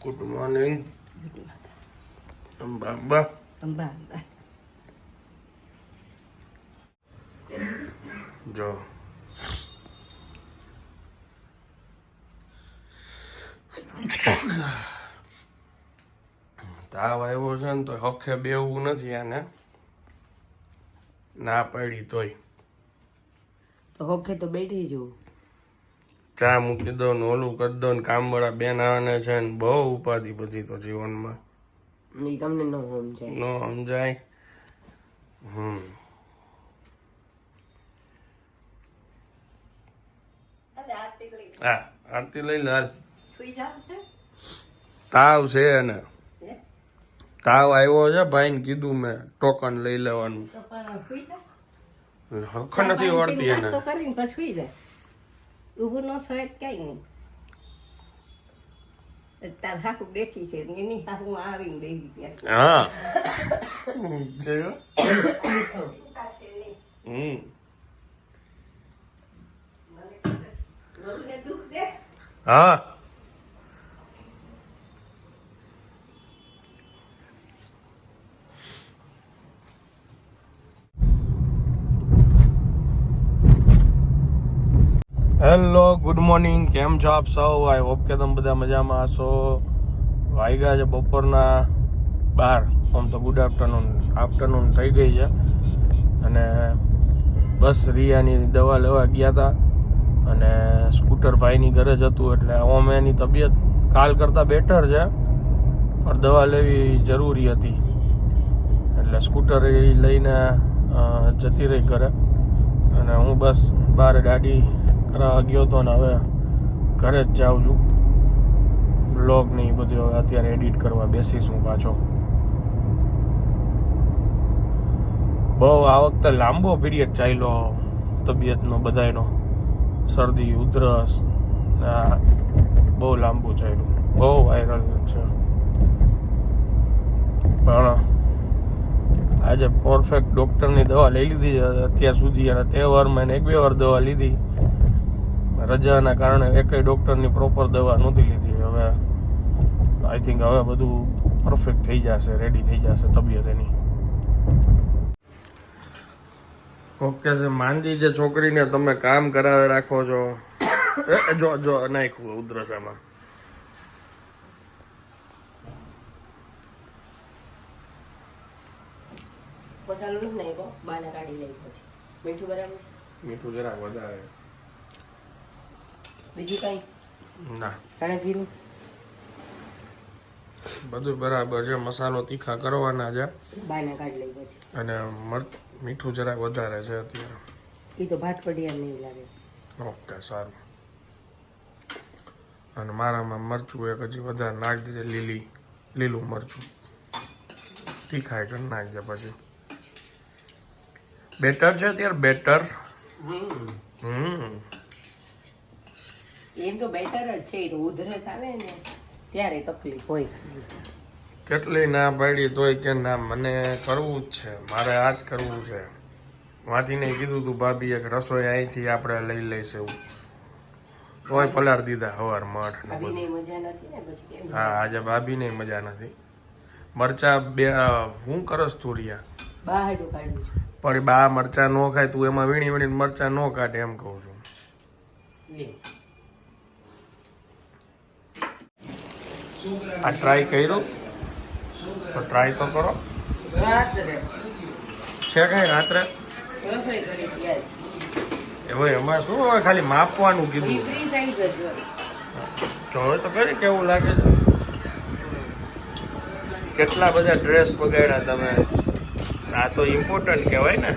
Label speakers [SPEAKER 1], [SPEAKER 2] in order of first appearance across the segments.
[SPEAKER 1] Good morning બાબા
[SPEAKER 2] અંબા
[SPEAKER 1] જો તાવ આવ્યો છે ને તો હખે બેવું નથી આને ના પાડી તોય.
[SPEAKER 2] તો હોખે તો બેઠી છું
[SPEAKER 1] ચા મૂકી દો ને ઓલું કરી દો ને કામવાળા બેન આવે છે ને બહુ ઉપાધિ બધી તો જીવનમાં.
[SPEAKER 2] એ તમને ન સમજાય.
[SPEAKER 1] નો સમજાય? હમ. હા આરતી લઈ લે હાલ. તાવ છે ને તાવ આવ્યો છે ભાઈ ને કીધું મેં ટોકન લઈ લેવાનું. હખ નથી વળતી એને.
[SPEAKER 2] તો કરીને પછી જાય ઊભું ન થાય કઈ નહીં. તાર હાકુ બેઠી છે એની હાકુ આવીને બેસી ગયા
[SPEAKER 1] હા. જોયું? હમ. હા. હેલો ગુડ મોર્નિંગ કેમ છો આપ સૌ? આઈ હોપ કે તમે બધા મજામાં હશો. વાગ્યા છે બપોરના બાર. આમ તો ગુડ આફ્ટરનૂન આફ્ટરનૂન થઈ ગઈ છે. અને બસ રિયાની દવા લેવા ગયા હતા અને સ્કૂટર ભાઈની ઘરે જ હતું એટલે ઓમ એની તબિયત કાલ કરતાં બેટર છે. પણ દવા લેવી જરૂરી હતી. એટલે સ્કૂટર લઈને જતી રહી ઘરે. અને હું બસ બહાર ગાડી કરાવવા ગયો હતો ને હવે ઘરે જ જાઉં છું. બ્લોગ ને એ બધું હવે અત્યારે એડિટ કરવા બેસીશું પાછો. બહુ આ વખતે લાંબો પીરિયડ ચાલ્યો તબિયતનો બધાયનો. શરદી, ઉધરસ બહુ લાંબુ ચાલ્યું. બહુ વાયરલ છે. પણ આજે પરફેક્ટ ડૉક્ટરની દવા લઈ લીધી અત્યાર સુધી અને તહેવારમાં એને એક બે વાર દવા લીધી. રજાના કારણે એકેય ડૉક્ટરની પ્રોપર દવા નહોતી લીધી. હવે આઈ થિંક હવે બધું પરફેક્ટ થઈ જશે રેડી થઈ જશે તબિયત એની. ઓકે છે માંદી જે છોકરીને તમે કામ કરાવે રાખો છો. એ, જો જો નાખ્યું ઉધરસામાં.
[SPEAKER 2] મસાલો નથી નાખ્યો બાને કાઢી લઈ પછી મીઠું બરાબર છે.
[SPEAKER 1] મીઠું જરા વધારે.
[SPEAKER 2] બીજું કઈ?
[SPEAKER 1] ના.
[SPEAKER 2] ધાણા જીરું?
[SPEAKER 1] બધું બરાબર છે. મસાલો તીખા કરવાના છે.
[SPEAKER 2] બાને કાઢી લઈ પછી.
[SPEAKER 1] અને મરચ મીઠું જરાક વધારે છે અત્યારે.
[SPEAKER 2] એ તો ભાત પડિયા નહીં લાગે.
[SPEAKER 1] ઓકે સારું. અને મારામાં મરચું એક હજી વધારે નાખ દીધે લીલી લીલું મરચું. તીખાય એક નાખજે પછી. બેટર છે અત્યારે? બેટર? હમ.
[SPEAKER 2] એમ તો બેટર જ છે એ તો ઉધરસ આવે ને ત્યારે તકલીફ હોય.
[SPEAKER 1] કેટલી ના પાડી તોય કે ના મને કરવું જ છે મારે આ જ કરવું છે. વાંચીને કીધું તું ભાભી એક રસોઈ અહીંથી આપણે લઈ લઈશું. એવું તોય પલાર દીધા હવાર મઠ ને
[SPEAKER 2] ને
[SPEAKER 1] હા આજે ભાભીને મજા નથી. મરચા બે હું કરસ તું
[SPEAKER 2] છે.
[SPEAKER 1] પણ બા મરચા નો ખાય તું એમાં વીણી વીણીને મરચા નો કાઢે એમ કહું છું. આ ટ્રાય કર્યું? તો ટ્રાય તો કરો. છે કઈ રાત્રે? હવે એમાં શું હવે ખાલી માપવાનું કીધું? જોવે તો ખરી કેવું લાગે છે? કેટલા બધા ડ્રેસ બગાડ્યા તમે? આ તો ઇમ્પોર્ટન્ટ કહેવાય ને.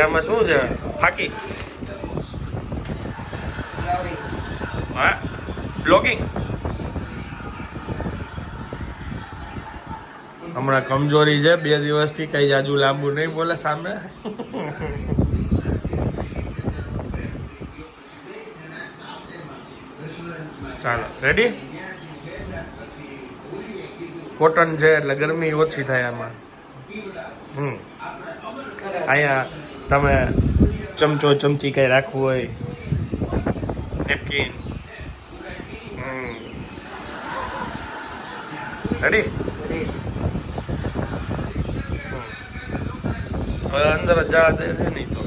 [SPEAKER 1] મોઢામાં શું છે? ફાકી. હા? બ્લોગિંગ હમણાં કમજોરી છે બે દિવસથી કઈ જાજુ લાંબુ નહીં બોલે સામે. ચાલો રેડી કોટન છે એટલે ગરમી ઓછી થાય આમાં. હમ. અહીંયા તમે ચમચો ચમચી કંઈ રાખવું હોય? નેપકિન હમ. રેડી હવે અંદર જ જવા દે નહીં તો.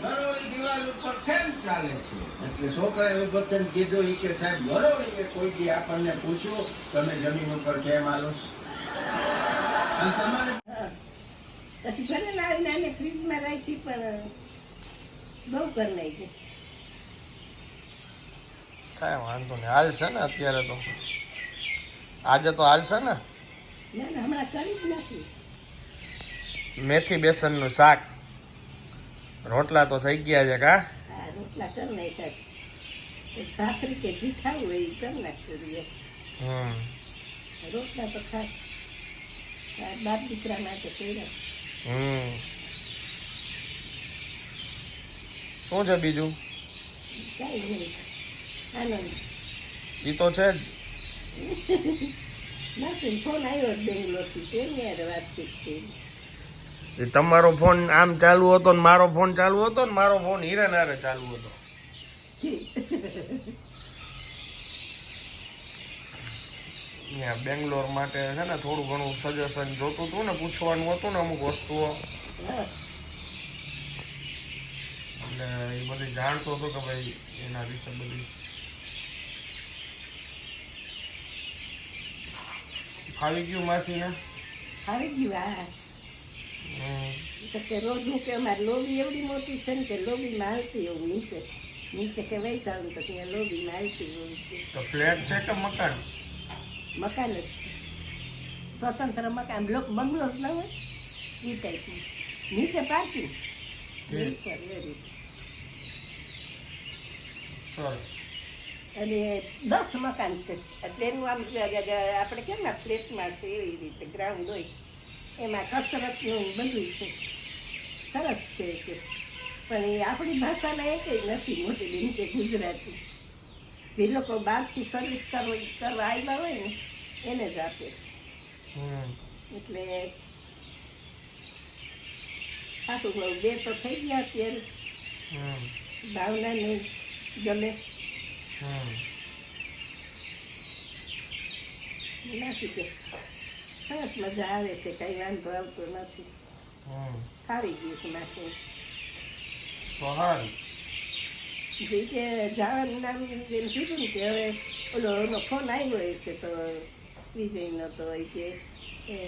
[SPEAKER 3] બરોળી દિવાલ ઉપર કેમ ચાલે છે એટલે છોકરાએ ઊભો કીધું ઈ કે સાહેબ બરોળી એ કોઈ આપણને પૂછ્યું તમે જમીન ઉપર કેમ આલો
[SPEAKER 4] પછી ભલે લાવીને આને ફ્રીજમાં રાખી પણ બહુ કરી નાખી.
[SPEAKER 1] કાંઈ વાંધો નહીં. હાલશે ને અત્યારે તો? આજે તો હાલશે ને?
[SPEAKER 4] ના ના હમણાં જ નથી.
[SPEAKER 1] મેથી બેસનનું શાક. રોટલા તો થઈ ગયા છે કા?
[SPEAKER 4] રોટલા કરી નાખ્યા. ભાખરી કે જી ખાવું એ કરી નાખશે
[SPEAKER 1] હમ.
[SPEAKER 4] રોટલા તો ખાસ બાપ દીકરા માટે કર્યા.
[SPEAKER 1] હમ. શું છે બીજું?
[SPEAKER 4] કાંઈ નહીં આનંદ
[SPEAKER 1] એ તો છે જ.
[SPEAKER 4] નથી ફોન આવ્યો બેંગ્લોરથી. તેની યાર વાતચીત કરી?
[SPEAKER 1] એ તમારો ફોન આમ ચાલુ હતો ને મારો ફોન ચાલુ હતો ને મારો ફોન હિરેન હારે ચાલુ હતો. અહીંયા બેંગ્લોર માટે છે ને થોડું ઘણું સજેશન જોતું હતું ને પૂછવાનું હતું ને અમુક વસ્તુઓ.
[SPEAKER 4] હા
[SPEAKER 1] એટલે એ બધી જાણતો હતો કે ભાઈ એના વિશે બધી. ફાવી ગયું માસીને?
[SPEAKER 4] ફાવી ગયું આ
[SPEAKER 1] હમ.
[SPEAKER 4] કે રોજ હું કે મારી લોબી એવડી મોટી છે ને કે લોબીમાં આવતી એવું નીચે. નીચે કે જાઉં તો ત્યાં લોબીમાં હોય
[SPEAKER 1] તો ફ્લેટ છે કે મકાન?
[SPEAKER 4] મકાન જ છે. સ્વતંત્ર મકાન. લોક બંગલોસ ના હોય? એ ટાઈપનું નીચે પાર્કિંગ. અને દસ મકાન છે. એટલે એનું આમ આપણે કેમ ના ફ્લેટમાં છે એવી રીતે ગ્રાઉન્ડ હોય. એમાં કસરતનું બધું છે. સરસ છે કે. પણ એ આપણી ભાષાના એક નથી મોટી બેન કે ગુજરાતી. જે લોકો બહારથી સર્વિસ કરવા કરવા આવ્યા હોય ને એને જ આપે.
[SPEAKER 1] હમ.
[SPEAKER 4] એટલે સાચું કહું બે તો થઈ ગયા અત્યારે.
[SPEAKER 1] હમ.
[SPEAKER 4] નહીં ગમે.
[SPEAKER 1] હમ.
[SPEAKER 4] નથી કે સરસ મજા આવે છે કઈ વાંધો આવતો નથી.
[SPEAKER 1] હમ.
[SPEAKER 4] ફાવી ગયું છે માથે. જે કે જવાનું નામ એમ કીધું ને કે હવે ઓલો એનો ફોન આવ્યો હશે તો વિજયનો તો એ કે એ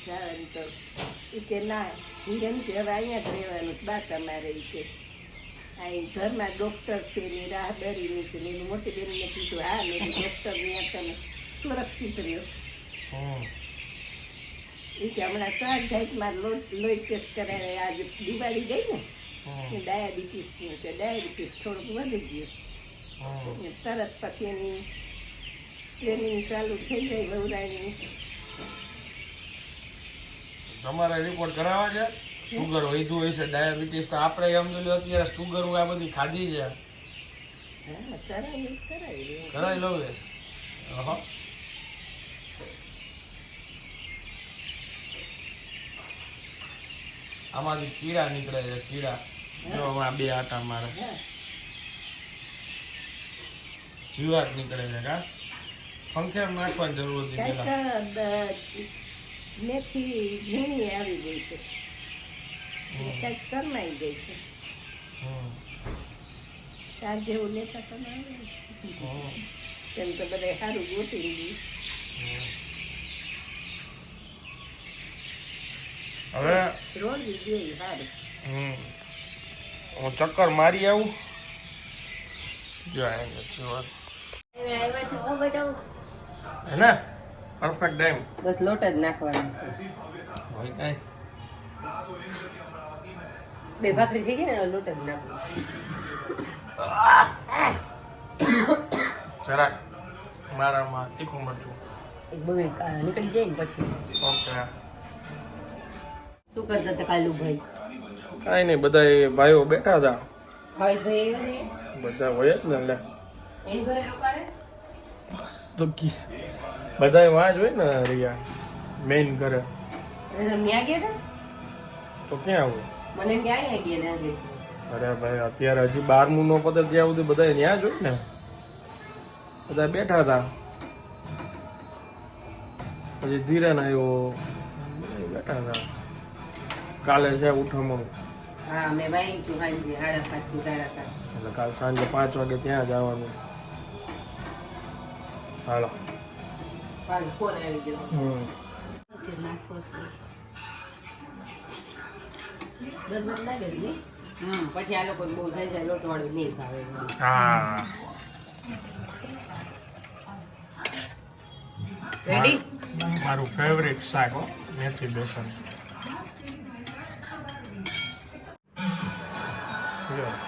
[SPEAKER 4] જવાનું તો એ કે ના હિરેન કે હવે અહીંયા જ રહેવાનું બા તમારે એ કે અહીં ઘરમાં ડૉક્ટર છે એની રાહદારીની છે ને એની મોટી બેનને કીધું હા મેં ડૉક્ટર ત્યાં તમે સુરક્ષિત રહ્યો એ કે હમણાં ચાર જાતમાં લોટ લોહી ટેસ્ટ કરાવે આજે દિવાળી ગઈ ને
[SPEAKER 1] હમ
[SPEAKER 4] છે કે ડાયાબિટીસ થોડુંક વધી ગયું ને તરત પછી એની ટ્રેનિંગ ચાલુ થઈ જાય વવરાની
[SPEAKER 1] તમારે રિપોર્ટ કરાવવા છે? સુગર વધ્યું હોય છે ડાયાબિટીસ તો આપણે એમ જો અત્યારે સુગર આ બધી ખાધી છે.
[SPEAKER 4] કરાવી લઉં.
[SPEAKER 1] કરાવી લઉં છે અહં. આમાંથી કીડા નીકળે છે કીડા. જો હમણાં બે આટા મારે. જીવાત નીકળે છે કા? પંખે નાખવાની જરૂર હતી પેલા
[SPEAKER 4] નેથી ઝીણી આવી ગઈ છે. કાંઈક કરમાઈ ગઈ છે. તાર જેવું લેતા તમે. તેમ તો બધા સારું ગોતી ગયું
[SPEAKER 1] હવે. હું ચક્કર મારી આવું. જો
[SPEAKER 2] હું
[SPEAKER 1] ને? પરફેક્ટ ટાઈમ
[SPEAKER 2] બસ લોટ જ નાખવાનો છે.
[SPEAKER 1] હોય કાંઈ.
[SPEAKER 2] બે ભાખરી થઈ ગઈ ને લોટ જ નાખવાનો.
[SPEAKER 1] જરાક મારામાં તીખું મરચું.
[SPEAKER 2] એક બગે નીકળી જાય ને પછી.
[SPEAKER 1] ઓકે.
[SPEAKER 2] શું કરતા હતા કાલુભાઈ?
[SPEAKER 1] કાંઈ નહીં બધા ભાઈઓ બેઠા હતા. બધા હોય જ ને એટલે.
[SPEAKER 2] એની ઘરે
[SPEAKER 1] તો કી. બધાય વાં જ હોય ને રિયા મેઇન
[SPEAKER 2] ઘરે. ગયા
[SPEAKER 1] તો ક્યાં આવું?
[SPEAKER 2] મને એમ ગયા
[SPEAKER 1] અરે ભાઈ અત્યારે હજી બારમું નો પતે ત્યાં સુધી બધા ત્યાં જ હોય ને બધા બેઠા હતા. પછી ધીરેન આવ્યો બેઠા હતા. કાલે છે ઉઠમણું.
[SPEAKER 2] હા મેં વાઈ છું સાંજે સાડા પાંચથી સાડા સાત.
[SPEAKER 1] એટલે કાલ સાંજે પાંચ વાગે ત્યાં જવાનું હાલો.
[SPEAKER 2] મારો ફોન આવી ગયો.
[SPEAKER 1] હમ.
[SPEAKER 2] નાસ્તો લાગે ને હમ પછી આ લોકો બહુ જાય જાય લોટ નહીં ભાવે.
[SPEAKER 1] હા.
[SPEAKER 2] રેડી
[SPEAKER 1] મારું ફેવરેટ શાક હો મેથી બેસન.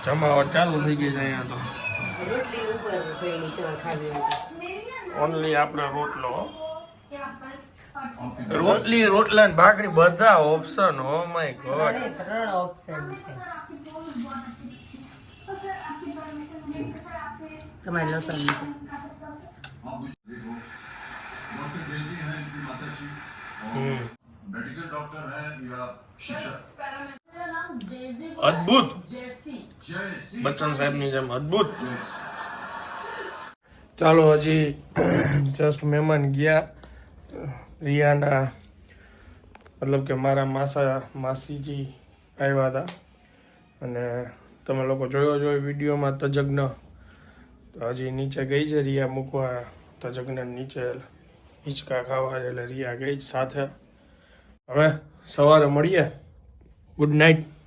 [SPEAKER 1] જમાવટ ચાલુ થઈ ગઈ છે અહીંયા તો. ઓનલી આપણે રોટલો રોટલી રોટલા ને ભાખરી બધા ઓપ્શન હો માય ગોડ
[SPEAKER 2] ત્રણ ઓપ્શન છે. તમારી
[SPEAKER 5] લો મેડિકલ
[SPEAKER 1] બચ્ચન સાહેબની જેમ અદ્ભુત. ચાલો, હજી જસ્ટ મહેમાન ગયા. રિયાના, મતલબ કે મારા માસા, માસીજી આવ્યા હતા. અને તમે લોકો જોયો જોયો વિડીયોમાં તજજ્ઞ. તો હજી નીચે ગઈ છે રિયા મૂકવા. તજજ્ઞ નીચે હિંચકા ખાવા એટલે રિયા ગઈ સાથે. હવે સવારે મળીએ. Good night